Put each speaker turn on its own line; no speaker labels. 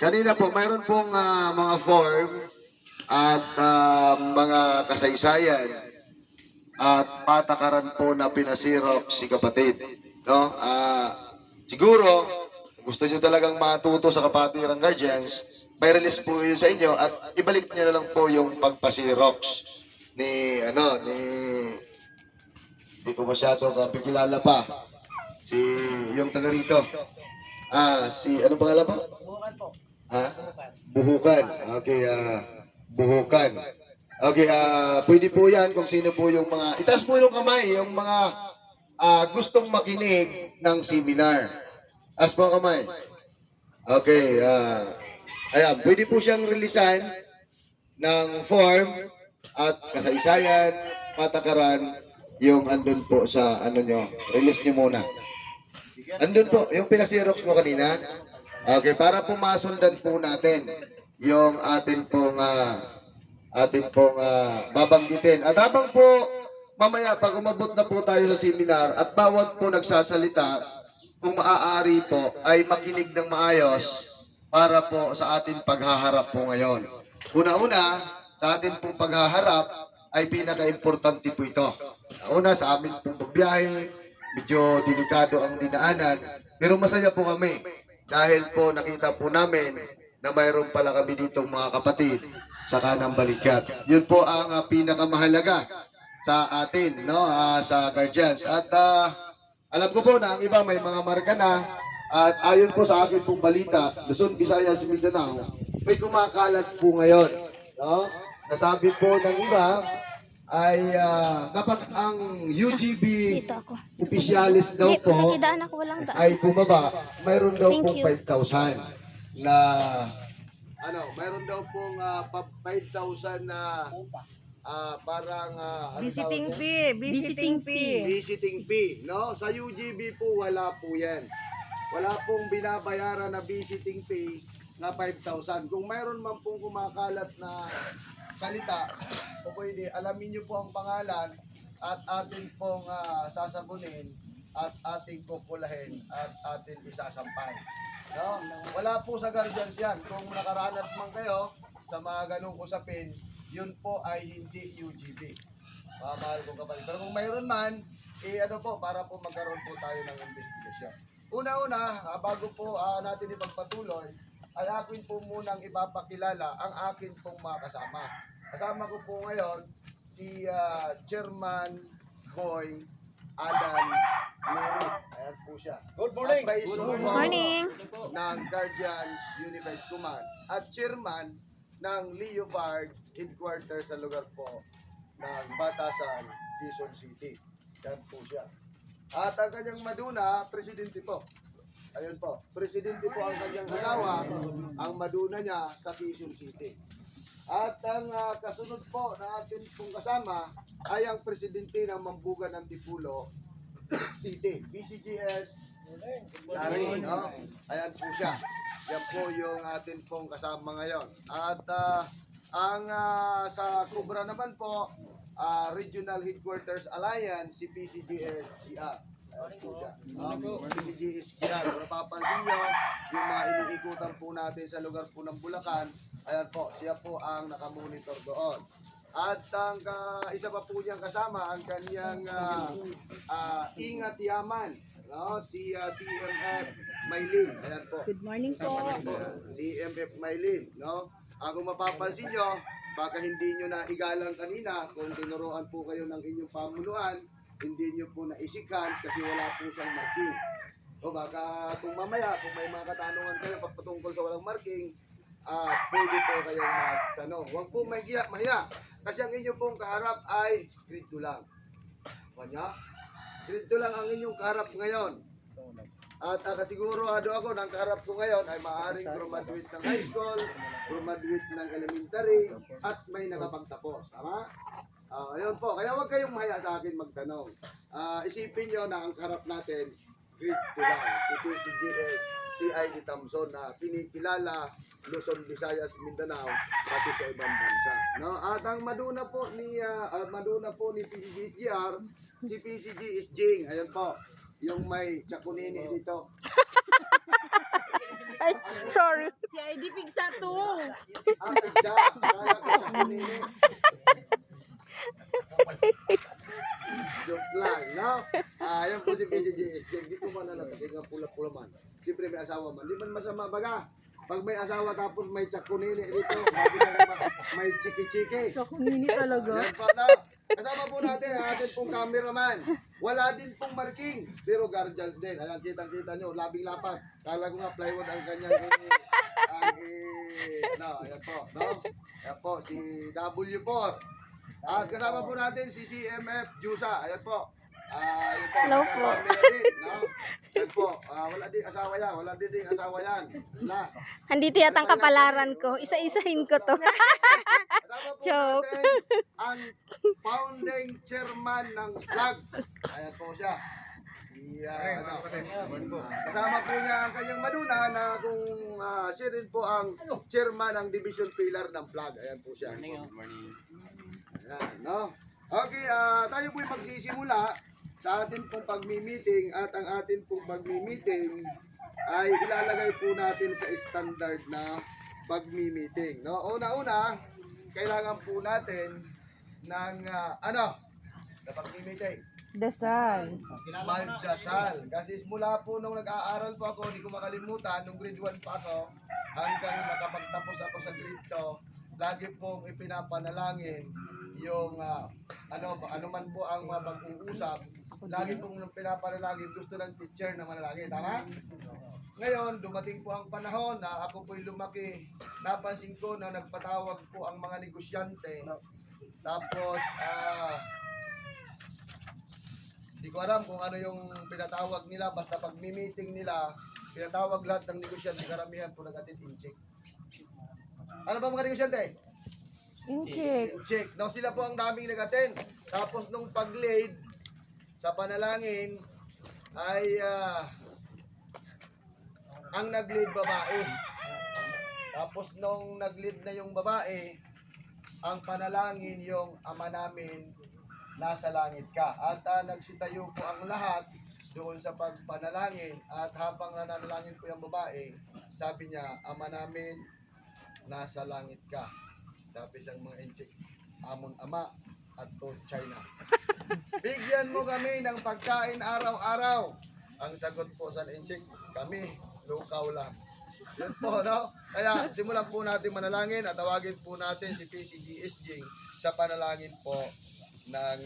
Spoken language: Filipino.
kanina po, mayroon pong ah, mga form at ah, mga kasaysayan at patakaran po na pinasirok si kapatid. No? Ah, siguro, gusto nyo talagang matuto sa kapatirang guardians, may release po yun sa inyo at ibalik nyo na lang po yung pagpasirox ni, ano, ni, hindi ko masyado kapikilala pa. Si, yung taga rito. Ah, si, ano pangalan po? Ha? Buhukan. Okay, ah, buhukan. Okay, ah, pwede po yan kung sino po yung mga, itaas po yung kamay, yung mga ah, gustong makinig ng seminar. Taas po kamay. Okay, ah, ayan, pwede po siyang releasean ng form at kasaysayan, patakaran, yung andun po sa ano nyo, release nyo muna. Andun po, yung pinasirox mo kanina. Okay, para po masundan po natin yung atin pong ah, atin pong ah, babanggitin. At habang po mamaya pag umabot na po tayo sa seminar at bawat po nagsasalita, kung maaari po ay makinig ng maayos para po sa atin paghaharap po ngayon. Una-una, sa atin pong paghaharap ay pinaka-importante po ito. Una, sa amin pong pagbiyahe, medyo delikado ang dinaanan, pero masaya po kami dahil po nakita po namin na mayroon pala kami ditong mga kapatid sa kanang balikat. Yun po ang ah, pinakamahalaga sa atin, no, ah, sa guardians. At ah, alam ko po na ang iba may mga marka na at ayon po sa akin pong balita, Luzon, Visayas, Mindanao, may kumakalat po ngayon. No? Nasabi po ng iba ay ah, kapag ang UGB
Dito ako.
officialis daw
Hindi,
po
ako walang daan.
ay bumaba, mayroon daw
Thank
po
you.
5,000 na ano, mayroon daw pong ah, pa- 5,000 na ah, parang ah, ano
Visiting fee, visiting fee.
visiting fee, no? Sa UGB po wala po 'yan. Wala pong binabayaran na visiting fee na 5,000. Kung mayroon man pong kumakalat na salita, o pwede, alamin niyo po ang pangalan at atin pong ah, sasabunin at ating pupulahin at atin isasampay. No? Wala po sa guardians yan. Kung nakaranas man kayo sa mga ganong usapin, yun po ay hindi UGB mga mahal kong kapatid. Pero kung mayroon man, eh ano po, para po magkaroon po tayo ng investigation. Una-una, ah, bago po ah, natin ipagpatuloy, ay akin po munang ipapakilala ang akin pong mga kasama. Kasama ko po ngayon si ah, Chairman Boy Alan Lery. Ayan po siya. Good morning! Good
Morning.
ng Guardians Unified Command at chairman ng Leopard headquarters sa lugar po ng Batasan, Quezon City. Yan po siya. At ang kanyang maduna, presidente po. Ayun po, presidente po ang kanyang asawa, ang maduna niya sa Quezon City. At ang ah, kasunod po na atin pong kasama ay ang presidente ng Mambugan ng Tipulo City, BCGS Larry, no? Ayan po siya. Yan po yung atin pong kasama ngayon. At ah, ang ah, sa Cobra naman po, ah, Regional Headquarters Alliance, si PCGS GR. Ayan po siya. Um, PCGS GR. Kung napapansin nyo, yung mga iniikutan po natin sa lugar po ng Bulacan, ayan po, siya po ang nakamonitor doon. At ang ka- isa pa po niyang kasama, ang kanyang ah, ah, Ingat Yaman, no? si ah, CMF Maylin. Ayan po.
Good morning po.
CMF Maylin, no? Ang kung mapapansin nyo, baka hindi nyo na igalang kanina kung tinuruan po kayo ng inyong pamuluan, hindi nyo po naisikan kasi wala po siyang marking. O baka kung mamaya, kung may mga katanungan kayo patungkol sa walang marking, ah pwede po kayong magtanong. Huwag po mahiya, mahiya. Kasi ang inyong pong kaharap ay grade 2 lang. Kanya? Grade 2 lang ang inyong kaharap ngayon. At uh, kasigurado ako ng kaharap ko ngayon ay maaaring graduate ng high school, graduate ng elementary, at may nakapagtapos. Tama? Ah, ayun po. Kaya huwag kayong mahiya sa akin magtanong. Ah, isipin nyo na ang kaharap natin, grade 2 lang. Si PCGS, si ID Thompson na kinikilala Luzon, Visayas, Mindanao, pati sa ibang bansa. No? At ang maduna po ni ah, ah, maduna po ni PCGR, si PCG is Jing. Ayun po, yung may chakunini dito.
Ay, sorry.
Si ID Pigsa to.
Ah, pizza. Akala ko sa kanini. Joke lang, no? Ah, yan po si PCG. Hindi ko man alam. Nga pula-pula man. Siyempre may asawa man. Di man masama baga. Pag may asawa tapos may tsakunini dito, na naman, may chiki-chiki.
Kakunini talaga.
Yan po na. Kasama po natin ang ating pong cameraman. Wala din pong marking. Pero guardians din. Ayan, kitang-kita nyo. Labing lapad. Kala ko nga plywood ang kanyang eh, ang eh, no, ayan po. No? Ayan po, si W4. At kasama po natin si CMF Jusa. Ayan po. Ah, ayan po.
Hello po.
No? Ayan po. Ah, wala din asawa yan. Wala din din asawa yan. Wala.
Andito yata ang kapalaran ko. Isa-isahin ko to.
Kasama po
Joke.
natin ang founding chairman ng vlog. Ayan po siya. Si, ah, ano, kasama po niya ang kanyang maduna na kung ah, siya rin po ang chairman ng division pillar ng vlog. Ayan po siya. Ayan, no? Okay, ah, tayo po'y magsisimula sa atin pong pagmi-meeting at ang atin pong pagmi-meeting ay ilalagay po natin sa standard na pagmi-meeting. No? Una-una, kailangan po natin ng ah, ano? Na pagmi-meeting.
Dasal.
Magdasal. Kasi mula po nung nag-aaral po ako, hindi ko makalimutan, nung grade 1 pa ako, hanggang nakapagtapos ako sa grade 2, lagi pong ipinapanalangin yung ah, ano ano man po ang mga pag-uusap, lagi pong pinapanalangin gusto ng teacher na manalangin, tama? Ngayon, dumating po ang panahon na ako po'y lumaki. Napansin ko na nagpatawag po ang mga negosyante. Tapos, ah, Hindi ko alam kung ano yung pinatawag nila, basta pag meeting nila, pinatawag lahat ng negosyante, karamihan po nag-attend in-check. Ano ba mga negosyante?
Incheck.
In-check. No, sila po ang daming nag-attend. Tapos nung pag-lead sa panalangin, ay ah, ang nag-lead babae. Tapos nung nag-lead na yung babae, ang panalangin yung ama namin nasa langit ka. At ah, nagsitayo po ang lahat doon sa pagpanalangin at habang nananalangin po yung babae, sabi niya, ama namin nasa langit ka. Sabi siyang mga enchik, amon ama at to China. Bigyan mo kami ng pagkain araw-araw. Ang sagot po sa enchik, kami, lukaw lang. Yun po, no? Kaya simulan po natin manalangin at tawagin po natin si PCGSJ sa panalangin po ng